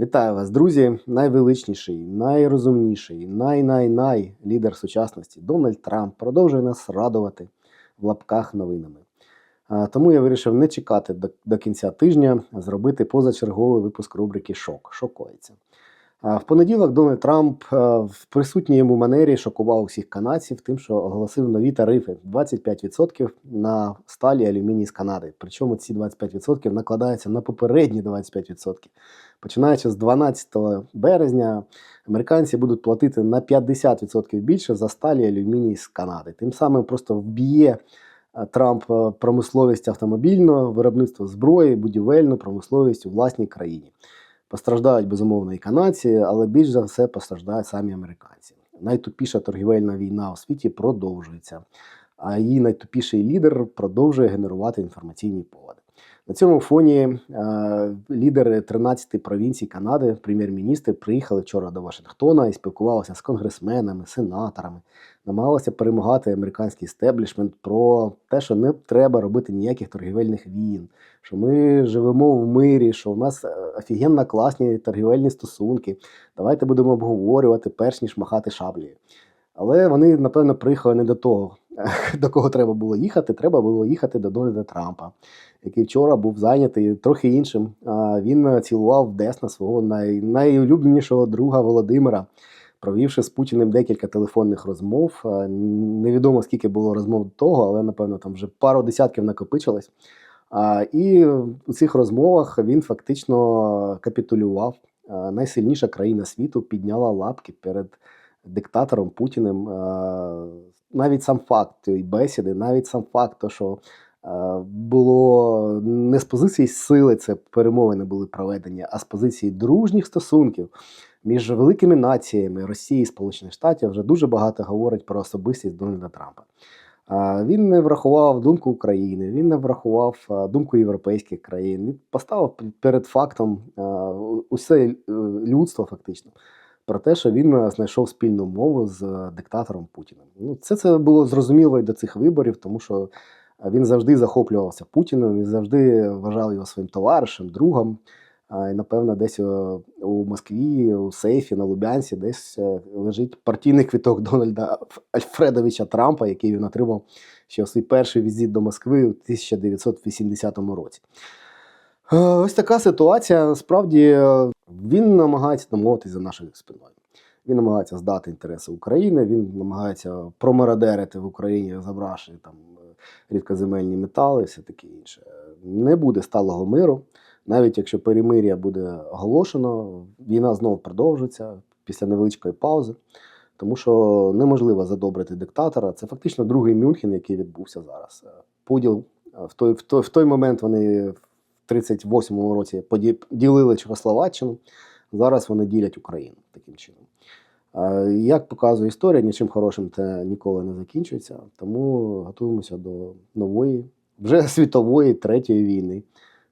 Вітаю вас, друзі! Найвеличніший, найрозумніший, най-най-най лідер сучасності Дональд Трамп продовжує нас радувати в лапках новинами. Тому я вирішив не чекати до, до кінця тижня, а зробити позачерговий випуск рубрики Шок. Шокується. В понеділок Дональд Трамп в присутній йому манері шокував усіх канадців тим, що оголосив нові тарифи 25% на сталі і алюміній з Канади. Причому ці 25% накладаються на попередні 25%. Починаючи з 12 березня, американці будуть платити на 50% більше за сталі і алюміній з Канади. Тим самим просто вб'є е, Трамп е, промисловість автомобільного виробництва зброї, будівельну промисловість у власній країні. Постраждають безумовно і канадці, але більш за все постраждають самі американці. Найтупіша торгівельна війна у світі продовжується, а її найтупіший лідер продовжує генерувати інформаційні поводи. На цьому фоні е, лідери 13 провінцій Канади, прем'єр-міністри, приїхали вчора до Вашингтона і спілкувалися з конгресменами, сенаторами, намагалися перемагати американський стеблішмент про те, що не треба робити ніяких торгівельних війн, що ми живемо в мирі, що у нас е, офігенно класні торгівельні стосунки. Давайте будемо обговорювати перш ніж махати шаблею. Але вони, напевно, приїхали не до того, до кого треба було їхати. Треба було їхати до Дональда Трампа, який вчора був зайнятий трохи іншим. Він цілував Десна свого най, найулюбленішого друга Володимира, провівши з Путіним декілька телефонних розмов. Невідомо скільки було розмов до того, але напевно там вже пару десятків накопичилось. І у цих розмовах він фактично капітулював. Найсильніша країна світу підняла лапки перед диктатором Путіним. Навіть сам факт цієї бесіди, навіть сам факт, що було не з позиції сили, це перемовини були проведені, а з позиції дружніх стосунків між великими націями Росії і Сполучених Штатів вже дуже багато говорить про особистість Дональда Трампа. Він не врахував думку України, він не врахував думку європейських країн. Він поставив перед фактом усе е, людство фактично про те, що він е, знайшов спільну мову з е, диктатором Путіним. Ну, це це було зрозуміло і до цих виборів, тому що він завжди захоплювався Путіним, він завжди вважав його своїм товаришем, другом. І, напевно, десь у Москві, у сейфі, на Лубянці, десь е, лежить партійний квіток Дональда Альфредовича Трампа, який він отримав ще свій перший візит до Москви у 1980 році. Е, Ось така ситуація. Насправді е, він намагається домовитися за нашою спиною. Він намагається здати інтереси України, він намагається промародерити в Україні, забравши там е, рідкоземельні метали, і все таке інше. Не буде сталого миру. Навіть якщо перемир'я буде оголошено, війна знову продовжиться після невеличкої паузи, тому що неможливо задобрити диктатора. Це фактично другий Мюнхен, який відбувся зараз. Е, Поділ е, в той, в той, в той момент вони в 38-му році поді- ділили Чехословаччину. Зараз вони ділять Україну таким чином. Е, Як показує історія, нічим хорошим це ніколи не закінчується. Тому готуємося до нової, вже світової третьої війни.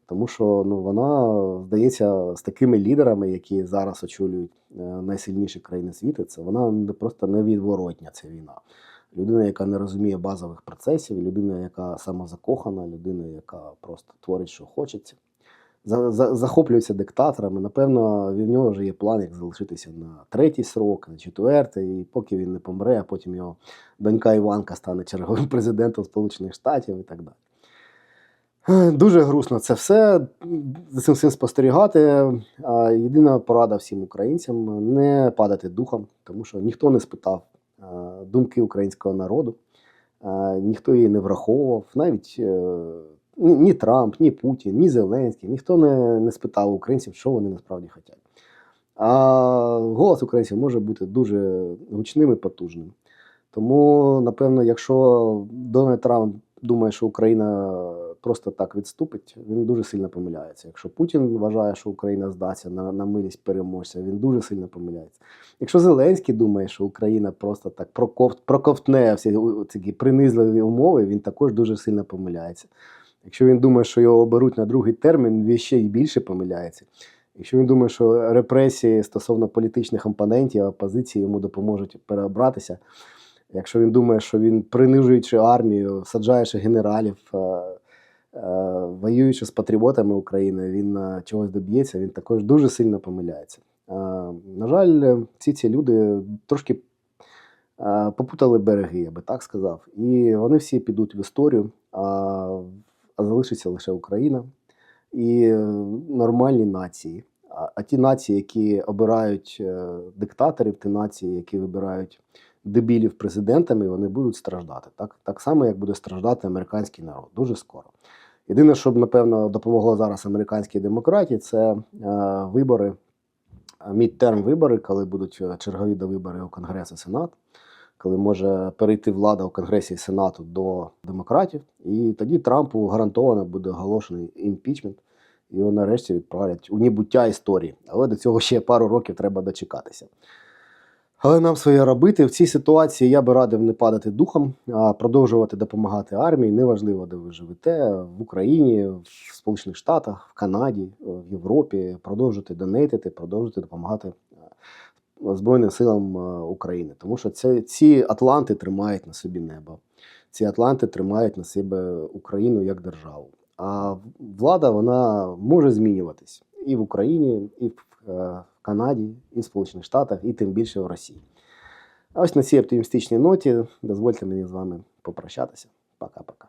Тому що ну, вона здається з такими лідерами, які зараз очолюють е, найсильніші країни світу, це вона не просто невідворотня ця війна. Людина, яка не розуміє базових процесів, людина, яка самозакохана, людина, яка просто творить, що хочеться, за, за, захоплюється диктаторами. Напевно, в нього вже є план, як залишитися на третій срок, на четвертий, і поки він не помре, а потім його донька Іванка стане черговим президентом Сполучених Штатів і так далі. Дуже грустно це все. За цим всім спостерігати. Єдина порада всім українцям не падати духом, тому що ніхто не спитав думки українського народу, ніхто її не враховував, навіть е, ні Трамп, ні Путін, ні Зеленський, ніхто не, не спитав українців, що вони насправді хочуть. А голос українців може бути дуже гучним і потужним. Тому, напевно, якщо Дональд Трамп думає, що Україна просто так відступить, він дуже сильно помиляється. Якщо Путін вважає, що Україна здасться на, на милість переможця, він дуже сильно помиляється. Якщо Зеленський думає, що Україна просто так проковт, проковтне всі ці принизливі умови, він також дуже сильно помиляється. Якщо він думає, що його оберуть на другий термін, він ще й більше помиляється. Якщо він думає, що репресії стосовно політичних опонентів, опозиції йому допоможуть переобратися, якщо він думає, що він принижуючи армію, саджаючи генералів, е, воюючи з патріотами України, він е, чогось доб'ється, він також дуже сильно помиляється. Е, на жаль, е, всі ці люди трошки е, попутали береги, я би так сказав. І вони всі підуть в історію, а, залишиться лише Україна і е, нормальні нації. А, ті нації, які обирають е, диктаторів, ті нації, які вибирають дебілів президентами, вони будуть страждати. Так, так само, як буде страждати американський народ дуже скоро. Єдине, що б, напевно, допомогло зараз американській демократії, це е, вибори, мідтерм вибори, коли будуть е, чергові довибори у Конгрес і Сенат, коли може перейти влада у Конгресі і Сенату до демократів, і тоді Трампу гарантовано буде оголошений імпічмент, його нарешті відправлять у небуття історії. Але до цього ще пару років треба дочекатися. Але нам своє робити. В цій ситуації я би радив не падати духом, а продовжувати допомагати армії. Неважливо, де ви живете, в Україні, в Сполучених Штатах, в Канаді, в Європі. Продовжувати донейтити, продовжувати допомагати е, Збройним силам е, України. Тому що це, ці Атланти тримають на собі небо. Ці Атланти тримають на себе Україну як державу. А влада вона може змінюватись і в Україні, і в е, Канаді, і в Сполучених Штатах, і тим більше в Росії. А ось на цій оптимістичній ноті дозвольте мені з вами попрощатися. Пока-пока.